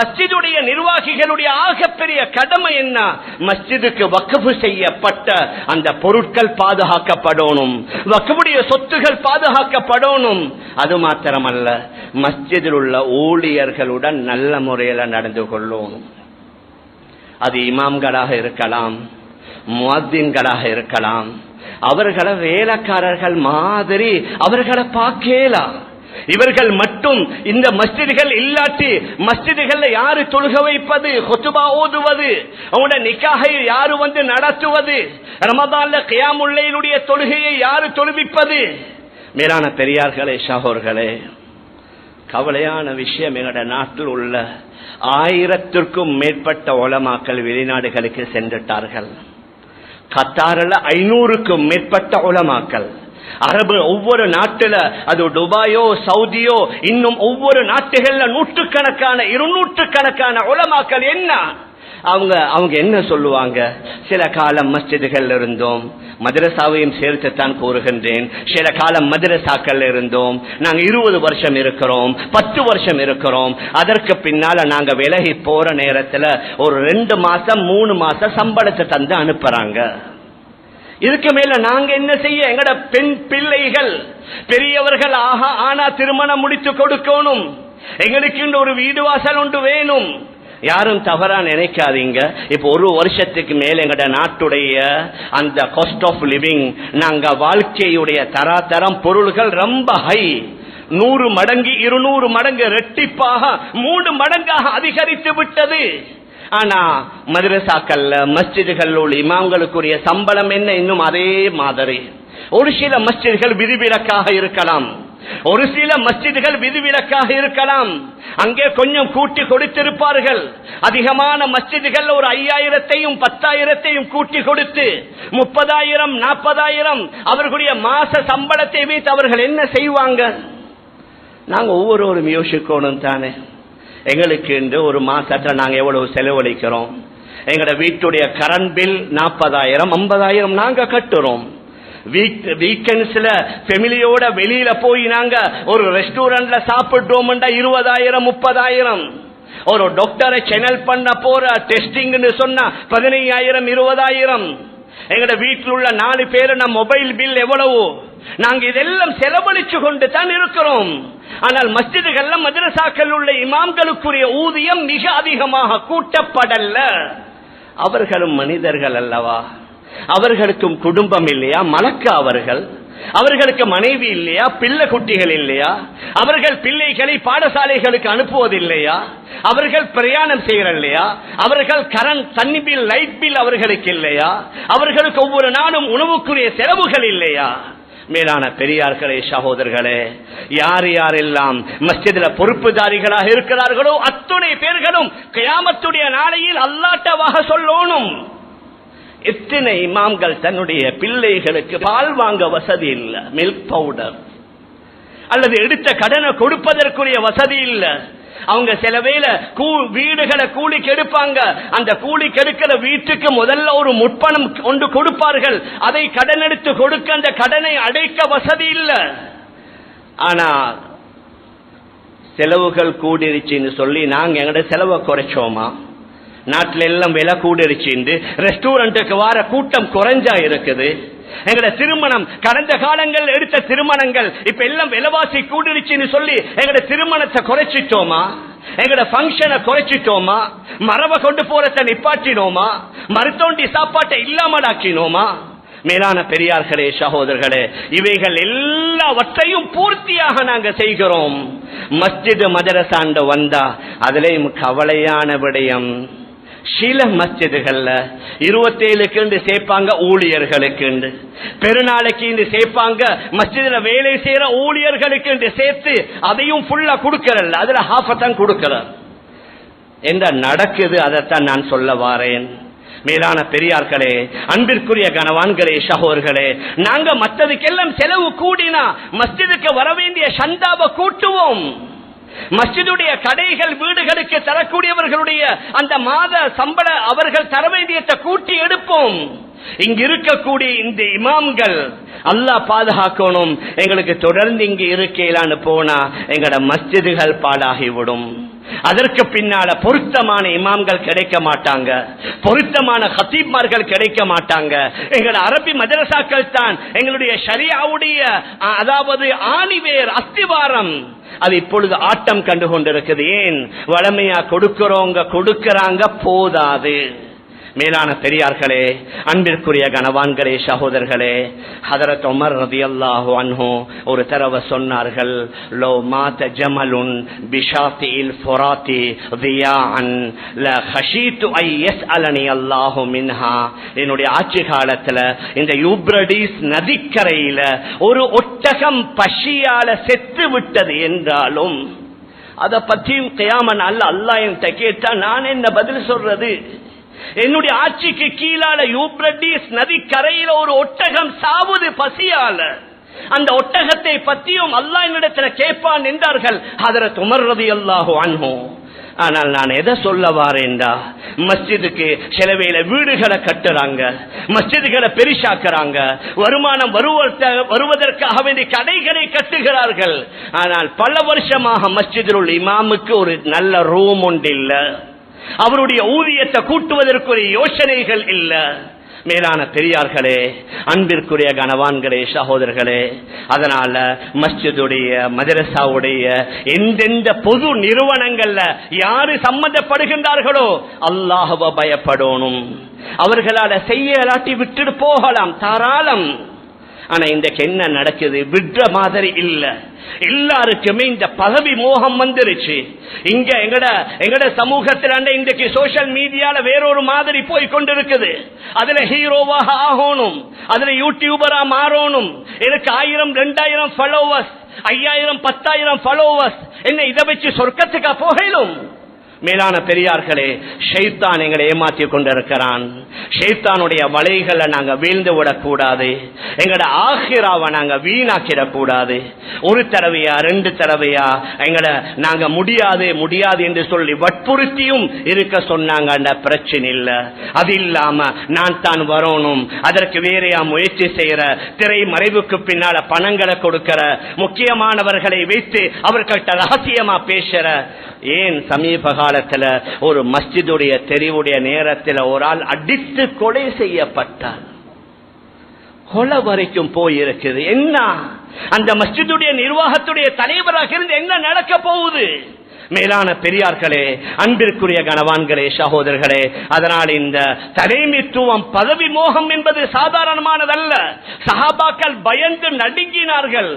மஸ்ஜிதுடைய நிர்வாகிகளுடைய ஆகப்பெரிய கடமை என்ன? மஸ்ஜிதுக்கு வக்குஃபு செய்யப்பட்ட அந்த பொருட்கள் பாதுகாக்கப்படணும். வக்குவுடைய சொத்துகள் பாதுகாக்கப்படணும். அது மாத்திரமல்ல மஸ்ஜிதில் உள்ள ஊழியர்களுடன் நல்ல முறையில் நடந்து கொள்ளணும். அது இமாம்களாக இருக்கலாம் முவாத்தின்களாக இருக்கலாம். அவர்களை வேலைக்காரர்கள் மாதிரி அவர்களை பார்க்கலாம். இவர்கள் மட்டும் இந்த மஸ்ஜிதுகள் இல்லாட்டி மஸ்ஜிதுகள்ல யாரு தொழுக வைப்பது கொத்துபா ஓதுவது அவங்களோட நிக்காகை யாரு வந்து நடத்துவது ரமதான்ல கியாமுல்லையினுடைய தொழுகையை யாரு தொழுவிப்பது? மேலான பெரியார்களே சகோர்களே கவலையான விஷயம் எங்களோட நாட்டில் உள்ள ஆயிரத்திற்கும் மேற்பட்ட உலமாக்கள் வெளிநாடுகளுக்கு சென்றுட்டார்கள். கத்தாரில் ஐநூறுக்கும் மேற்பட்ட உலமாக்கள். அரபு ஒவ்வொரு நாட்டுல அது துபாயோ சவுதியோ இன்னும் ஒவ்வொரு நாட்டுகள்ல நூற்றுக்கணக்கான இருநூற்று கணக்கான உலமாக்கள் என்ன? அவங்க அவங்க என்ன சொல்லுவாங்க? சில காலம் மஸ்ஜிதுகள் இருந்தோம். மதரசாவையும் சேர்த்து தான் கூறுகின்றேன். சில காலம் மதரசாக்கள் இருந்தோம். நாங்க இருபது வருஷம் இருக்கிறோம். பத்து வருஷம் இருக்கிறோம். அதற்கு பின்னால நாங்க விலகி போற நேரத்துல ஒரு ரெண்டு மாசம் மூணு மாசம் சம்பளத்தை தந்து அனுப்புறாங்க. இதுக்கு மேல நாங்க என்ன செய்ய? எங்கட பெண் பிள்ளைகள் பெரியவர்கள் ஆக ஆனா திருமணம் முடித்து கொடுக்கணும். எங்களுக்கு ஒரு வீடு வாசல் ஒன்று வேணும். யாரும் தவறா நினைக்காதீங்க. இப்ப ஒரு வருஷத்துக்கு மேல எங்கட நாட்டுடைய அந்த காஸ்ட் ஆஃப் லிவிங் நாங்க வாழ்க்கையுடைய தராதரம் பொருள்கள் ரொம்ப ஹை நூறு மடங்கு இருநூறு மடங்கு ரெட்டிப்பாக மூணு மடங்காக அதிகரித்து விட்டது. ஆனா மதரசாக்கள்ல மஸ்ஜிதுகள் இமாம்களுக்குரிய சம்பளம் என்ன இன்னும் அதே மாதிரி. ஒரு சில மஸ்ஜிதுகள் விதிவிலக்காக இருக்கலாம். ஒரு சில மஸ்ஜிதுகள் விதிவிலக்காக இருக்கலாம். அங்கே கொஞ்சம் கூட்டி கொடுத்திருப்பார்கள். அதிகமான மஸ்ஜிதுகள் ஒரு ஐயாயிரத்தையும் பத்தாயிரத்தையும் கூட்டி கொடுத்து முப்பதாயிரம் நாற்பதாயிரம் அவர்களுடைய மாச சம்பளத்தை வைத்து அவர்கள் என்ன செய்வாங்க? நாங்க ஒவ்வொருவரும் யோசிக்கணும் தானே. எங்களுக்கு என்று ஒரு மாசத்துல நாங்க எவ்வளவு செலவழிக்கிறோம்? எங்களோட வீட்டுடைய கரண்ட் பில் நாற்பதாயிரம் ஐம்பதாயிரம் நாங்க கட்டுறோம். வீக்கெண்ட்ஸ்ல ஃபெமிலியோட வெளியில போய் நாங்க ஒரு ரெஸ்டாரண்ட்ல சாப்பிட்டோம்டா இருபதாயிரம் முப்பதாயிரம். ஒரு டாக்டரை சேனல் பண்ண போற டெஸ்டிங் சொன்னா பதினையாயிரம் இருபதாயிரம். எங்கட வீட்டில் உள்ள நாலு பேரு நம்ம மொபைல் பில் எவ்வளவு? நாங்க இதெல்லாம் செலவழிச்சு கொண்டு தான் இருக்கிறோம். ஆனால் மஸ்ஜிதுகள்ல மதரசாக்கள் உள்ள இமாம்களுக்குரிய ஊதியம் மிக அதிகமாக கூட்டப்படல்ல. அவர்களும் மனிதர்கள் அல்லவா? அவர்களுக்கும் குடும்பம் இல்லையா? மலக்க அவர்கள். அவர்களுக்கு மனைவி இல்லையா? பிள்ளை குட்டிகள் இல்லையா? அவர்கள் பிள்ளைகளை பாடசாலைகளுக்கு அனுப்புவதில்லையா? அவர்கள் பிரயாணம் செய்யற இல்லையா அவர்கள் கரண்ட் தண்ணி பில் லைட் பில் அவர்களுக்கு இல்லையா? அவர்களுக்கு ஒவ்வொரு நாளும் உணவுக்குரிய செலவுகள் இல்லையா? மேலான பெரியார்களே சகோதரர்களே யார் யாரெல்லாம் மஸ்ஜிதில் பொறுப்புதாரிகளாக இருக்கிறார்களோ அத்துணை பேர்களும் கயாமத்துடைய நாளையில் அல்லாட்டவாக சொல்லணும். எத்தனை இமாம்கள் தன்னுடைய பிள்ளைகளுக்கு பால் வாங்க வசதி இல்லை மில்க் பவுடர் அல்லது எடுத்த கடனை கொடுப்பதற்குரிய வசதி இல்லை. அவங்க சில வேலை வீடுகளை கூலிக்கு எடுப்பாங்க அந்த கூலிக்கு எடுக்கிற வீட்டுக்கு முதல்ல ஒரு முற்பணம் கொண்டு கொடுப்பார்கள். அதை கடன் எடுத்து கொடுக்க அந்த கடனை அடைக்க வசதி இல்லை. ஆனா செலவுகள் கூடிருச்சுன்னு சொல்லி நாங்க எங்கட செலவை குறைச்சோமா? நாட்டில் எல்லாம் விலை கூடிருச்சு ரெஸ்டாரண்ட்டுக்கு வார கூட்டம் குறைஞ்சா இருக்குது. எங்கட திருமணம் கடந்த காலங்கள் எடுத்த திருமணங்கள் இப்ப எல்லாம் விலைவாசி கூடிருச்சுன்னு சொல்லி எங்கட திருமணத்தை குறைச்சிட்டோமா? எங்கட பங்கனை குறைச்சிட்டோமா? மரபை கொண்டு போறத நிப்பாட்டினோமா? மருத்தோண்டி சாப்பாட்டை இல்லாமலாக்கினோமா? மேலான பெரியார்களே சகோதரர்களே இவைகள் எல்லாவற்றையும் பூர்த்தியாக நாங்க செய்கிறோம். மஸ்ஜிது மதரசாண்ட வந்தா அதுலேயும் கவலையான விடயம். சில மஸ்ஜிதுகள்ல இருபத்தேழுக்கு சேர்ப்பாங்க ஊழியர்களுக்கு பெருநாளைக்கு சேர்ப்பாங்க மஸ்ஜிதுல வேலை செய்யற ஊழியர்களுக்கு சேர்த்து அதையும் ஃபுல்லா கொடுக்கறல்ல. அதுல ஹாஃபத்தான் கொடுக்கிறார் என்ன நடக்குது அதைத்தான் நான் சொல்ல வாரேன் மேலான பெரியார்களே அன்பிற்குரிய கனவான்களே சகோர்களே நாங்க மற்றதுக்கெல்லாம் செலவு கூடினா மஸ்ஜிதுக்கு வர வேண்டிய சந்தாவை கூட்டுவோம். மஸ்ஜிதுடைய கடைகள் வீடுகளுக்கு தரக்கூடியவர்களுடைய அந்த மாத சம்பள அவர்கள் தர வேண்டியத்தை கூட்டி எடுப்போம். இங்க இருக்கக்கூடிய இந்த இமாம்கள் அல்லாஹ் பாதுகாக்கணும். எங்களுக்கு தொடர்ந்து இங்கு இருக்கையிலான்னு போனா எங்களோட மஸ்ஜிதுகள் பாடாகிவிடும் அதற்கு பின்னால பொருத்தமான இமாம்கள் கிடைக்க மாட்டாங்க. பொருத்தமான ஹத்தீப்மார்கள் கிடைக்க மாட்டாங்க. எங்கள் அரபி மதரசாக்கள் தான். எங்களுடைய ஷரியாவுடைய அதாவது ஆணிவேர் அஸ்திவாரம். அது இப்பொழுது ஆட்டம் கண்டு கொண்டிருக்குது. ஏன்? வளமையா கொடுக்கிறோங்க கொடுக்கிறாங்க போதாது. மேலான பெரியார்களே அன்பிற்குரிய கனவான்களே சகோதரர்களே ஹதரத் உமர் ரதியல்லாஹு அன்ஹோ ஒரு தடவை சொன்னார்கள் லோ மாத ஜமலுன் பிஷாத்தியில் தியா அன் ல ஹஷீத்து ஐ எஸ் அலனி அல்லாஹு மின்ஹா. என்னுடைய ஆட்சி காலத்துல இந்த யூப்ரடிஸ் நதிக்கரையில ஒரு ஒட்டகம் பசியால செத்து விட்டது என்றாலும் அதை பற்றியும் கியாமன் அல்ல அல்லாஹ் என்கிட்ட கேட்டா நான் என்ன பதில் சொல்றது? என்னுடைய ஆட்சிக்கு கீழால யூப்ரட்டிஸ் நதி கரையில ஒரு ஒட்டகம் சாவுது பசியால. அந்த ஒட்டகத்தை பற்றியும் அல்லாஹ் என்னிடத்துல கேட்பான் என்றார்கள். அதர துமர்றது ரதி அல்லாஹு ஆனால் நான் எதை சொல்ல வாரேன்டா? மஸ்ஜிதுக்கு சில வீடுகளை கட்டுறாங்க. மஸ்ஜிதுகளை பெரிசாக்குறாங்க. வருமானம் வருவதற்காக வேண்டிய கடைகளை கட்டுகிறார்கள். ஆனால் பல வருஷமாக மஸ்ஜிதில் உள்ள இமாமுக்கு ஒரு நல்ல ரூம் ஒன்று இல்லை. அவருடைய ஊதியத்தை கூட்டுவதற்குரிய யோசனைகள் இல்ல. மேலான பெரியார்களே அன்பிற்குரிய கனவான்களே சகோதரர்களே அதனால மஸ்ஜிதுடைய மதரசாவுடைய எந்தெந்த பொது நிறுவனங்கள்ல யாரு சம்பந்தப்படுகின்றார்களோ அல்லாஹுவ பயப்படணும். அவர்களால செய்யலாட்டி விட்டுட்டு போகலாம் தாராளம். ஆனா இன்றைக்கு என்ன நடக்குது? விடுற மாதிரி இல்ல. எல்லாருக்குமே இந்த பதவி மோகம் வந்துருச்சு. இங்க எங்கட எங்கட சமூகத்தில் இன்றைக்கு சோசியல் மீடியால வேறொரு மாதிரி போய் கொண்டிருக்குது. அதுல ஹீரோவாக ஆகணும். அதுல யூடியூபரா மாறணும். எனக்கு ஆயிரம் ரெண்டாயிரம் ஃபாலோவர்ஸ் ஐயாயிரம் பத்தாயிரம் ஃபாலோவர்ஸ் என்ன இதை வச்சு சொர்க்கத்துக்கா போகலும் மேலான பெரியார்களே ஷெய்தான் எங்களை ஏமாற்றி கொண்டிருக்கிறான். ஷெய்தானுடைய வலைகளை நாங்க வீழ்ந்து விடக்கூடாது. எங்களோட ஆஹிராவை நாங்க வீணாக்கிடக்கூடாது. ஒரு தடவையா ரெண்டு தடவையா எங்களை நாங்க முடியாது முடியாது என்று சொல்லி வற்புறுத்தியும் இருக்க சொன்னாங்க அந்த பிரச்சனை இல்ல அது இல்லாம நான் தான் வரணும். அதற்கு வேறையா முயற்சி செய்யற திரை மறைவுக்கு பின்னால பணங்களை கொடுக்கிற முக்கியமானவர்களை வைத்து அவர்கள்ட்ட ரகசியமா பேசுற. ஏன் சமீபகால காலத்துல ஒரு மஸ்ஜிதுடைய தெரிவுடைய நேரத்தில் ஒரு ஆள் அடித்து கொலை செய்யப்பட்டார். கொலை வரைக்கும் போயிருக்குது. என்ன? அந்த மஸ்ஜிதுடைய நிர்வாகத்துடைய தலைவராக இருந்து என்ன நடக்க போகுது? மேலான பெரியார்களே அன்பிற்குரிய கனவான்களே சகோதரர்களே அதனால் இந்த தலைமைத்துவம் பதவி மோகம் என்பது சாதாரணமானதல்ல. சஹாபாக்கள் பயந்து நடுங்கினார்கள்.